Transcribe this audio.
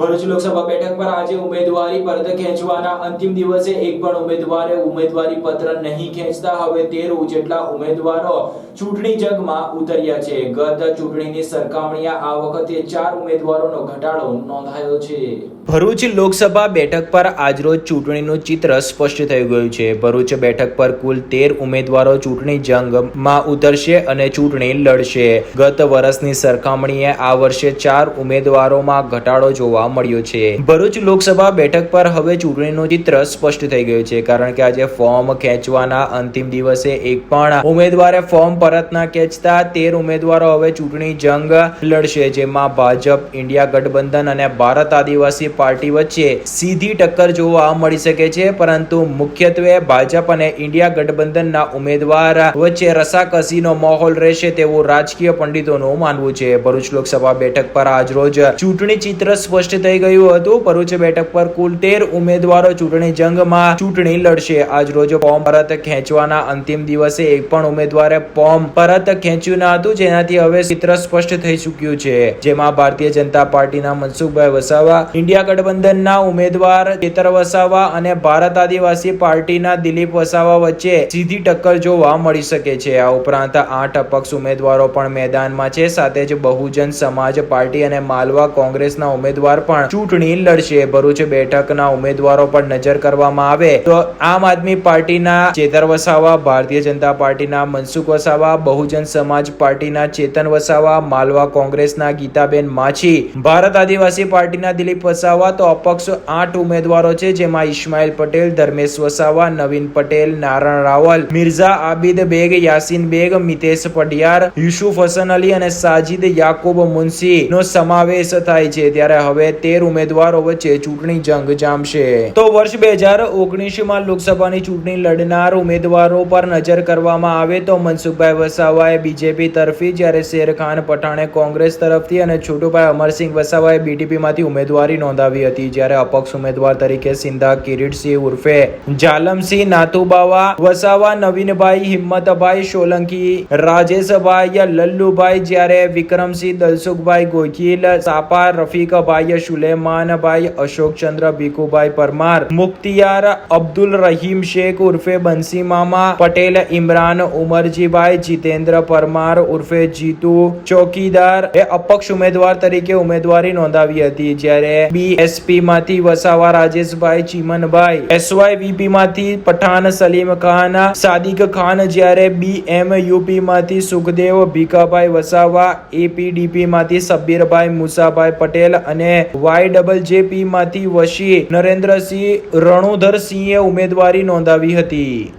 ભરૂચ લોકસભા બેઠક પર આજે ઉમેદવારી પરત ખેંચવાના અંતિમ દિવસે એક પણ ઉમેદવારે ઉમેદવારી પત્ર નહીં ખેંચતા હવે તેર જેટલા ઉમેદવારો ચૂંટણી જગમાં ઉતર્યા છે. ગત ચૂંટણીની સરખામણીએ આ વખતે ચાર ઉમેદવારોનો ઘટાડો નોંધાયો છે. ભરૂચ લોકસભા બેઠક પર આજરોજ ચૂંટણીનું ચિત્ર સ્પષ્ટ થઈ ગયું છે. ભરૂચ બેઠક પર કુલ તેર ઉમેદવારો ચૂંટણી જંગમાં ઉતરશે અને ચૂંટણી લડશે. ગત વર્ષની સરખામણીએ આ વર્ષે ચાર ઉમેદવારોમાં ઘટાડો જોવા મળ્યો છે. ભરૂચ લોકસભા બેઠક પર હવે ચૂંટણીનું ચિત્ર સ્પષ્ટ થઈ ગયું છે, કારણ કે આજે ફોર્મ ખેંચવાના અંતિમ દિવસે એક પણ ઉમેદવારે ફોર્મ પરત ના ખેંચતા તેર ઉમેદવારો હવે ચૂંટણી જંગ લડશે, જેમાં ભાજપ, ઇન્ડિયા ગઠબંધન અને ભારત આદિવાસી પાર્ટી વચ્ચે સીધી ટક્કર જોવા મળી શકે છે, પરંતુ મુખ્યત્વે ભાજપ અને ઇન્ડિયા ગઠબંધનના ઉમેદવાર વચ્ચે રસાકસીનો માહોલ રહેશે તેવું રાજકીય પંડિતોનું માનવું છે. ભરૂચ લોકસભા બેઠક પર આજરોજ ચૂંટણી ચિત્ર સ્પષ્ટ થઈ ગયું હતું. ભરૂચ બેઠક પર કુલ તેર ઉમેદવારો ચૂંટણી જંગમાં ચૂંટણી લડશે. આજરોજ ફોર્મ પરત ખેંચવાના અંતિમ દિવસે એક પણ ઉમેદવારે ફોર્મ પરત ખેંચ્યું ન હતું. જેનાથી હવે ચિત્ર સ્પષ્ટ થઈ ચૂક્યું છે. જેમાં ભારતીય જનતા પાર્ટીના મનસુખભાઈ વસાવા, ઇન્ડિયા ગઠબંધનના ઉમેદવાર ચેતર વસાવા અને ભારત આદિવાસી પાર્ટીના દિલીપ વસાવા વચ્ચે સીધી ટક્કર જોવા મળી શકે છે. આ ઉપરાંત આઠ અપક્ષ ઉમેદવારો પણ મેદાનમાં છે. સાથે જ બહુજન સમાજ પાર્ટી અને માલવા કોંગ્રેસના ઉમેદવાર પણ ચૂંટણી લડશે. ભરૂચ બેઠકના ઉમેદવારો પર નજર કરવામાં આવે તો આમ આદમી પાર્ટીના ચેતર વસાવા, ભારતીય જનતા પાર્ટીના મનસુખ વસાવા, બહુજન સમાજ પાર્ટીના ચેતન વસાવા, માલવા કોંગ્રેસના ગીતાબેન માછી, ભારત આદિવાસી પાર્ટીના દિલીપ વસાવા તો અપક્ષ આઠ ઉમેદવારો છે, જેમાં ઇસ્માઇલ પટેલ, ધર્મેશ વસાવા, નવીન પટેલ, નારણ રાવલ, મિર્ઝા આબિદ બેગ, યાસીન બેગ, મિતેશ પડિયાર યુસુફ હસન અલી અને સાજિદ યાકુબ મુનસી નો સમાવેશ થાય છે. ત્યારે હવે તેર ઉમેદવારો વચ્ચે ચૂંટણી જંગ જામશે. તો વર્ષ બે હજાર ઓગણીસમાં લોકસભાની ચૂંટણી લડનાર ઉમેદવારો પર નજર કરવામાં આવે તો મનસુખભાઈ વસાવાએ બીજેપી તરફી જ્યારે શેરખાન, પઠાણે કોંગ્રેસ તરફથી અને છોટુભાઈ અમરસિંહ વસાવાએ બીટીપીમાંથી ઉમેદવારી નોંધાવી હતી જ્યારે અપક્ષ ઉમેદવાર તરીકે સિંધા કિરીટસિંહ ઉર્ફે જાલમસિંહ નાથુબાવા, વસાવા નવીનભાઈ, હિંમતભાઈ સોલંકી, રાજેશભાઈ, લલ્લુભાઈ જ્યારે વિક્રમસિંહ, દલસુખભાઈ ગોહિલ, સાપા, રફીકભાઈ સુલેમાનભાઈ, અશોકચંદ્ર ભીખુભાઈ પરમાર મુક્તિયાર અબ્દુલ રહીમ શેખ ઉર્ફે બંસી મામા, પટેલ ઇમરાન ઉમરજીભાઈ, જીતેન્દ્ર પરમાર ઉર્ફે જીતુ ચોકીદાર. એ અપક્ષ ઉમેદવાર તરીકે ઉમેદવારી નોંધાવી હતી જ્યારે બીએસપી માંથી વસાવા રાજેશભાઈ ચીમનભાઈ એસવાયવીપી માંથી પઠાણ સલીમ ખાન, સાદિક ખાન જ્યારે બીએમયુપી માંથી સુખદેવ ભીખાભાઈ વસાવા એપીડીપી માંથી સબ્બીરભાઈ મુસાભાઈ પટેલ અને વાય ડબલ જેપી માંથી વશીએ નરેન્દ્રસિંહ રણુધરસિંહે ઉમેદવારી નોંધાવી હતી.